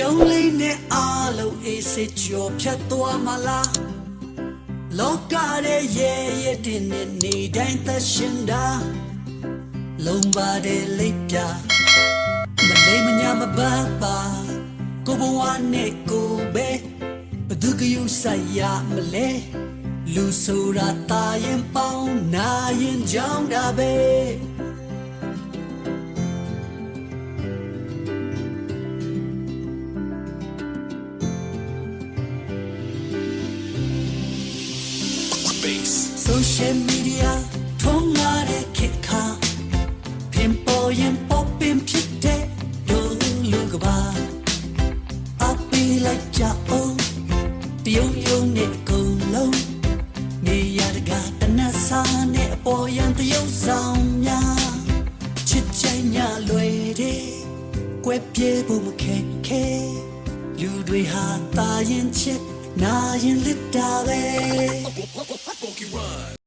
ပြုံးလေးနဲ့အားလုံးအေးစစ်ကျော်ဖြတ်သွားမလားလောကရဲ့ရဲ့ရဲ့တင်နေနေတိုင်းသက်ရှင်တာလုံးပါတဲ့လိပ်ပြမလေးမညာမပတ်ပါကိုဘဝနဲ့ကိုပဲဘသူကယူဆိုင်ရမလဲလူဆိုတာတာရင်ပေါင်းနာရင်ကြောင်းတာပဲ social media ထုံးလာတဲ့ခေတ်ခါပင်ပေါ်ရင်ပေါ်ပင်ဖြစ်တဲ့ဒုလူကပါအပီလိုက်ကြအောင်တယုံယုံနဲ့ကုန်လုံးနေရတကတနတ်စာနဲ့အပေါ်ရန်တယုံဆောင်များချစ်ချိုင်ညာလွယ်တဲ့ကွယ်ပြေဖို့မခဲခဲလူတွေဟာตาရင်ချစ်နာရင်လစ်တာပဲ You run.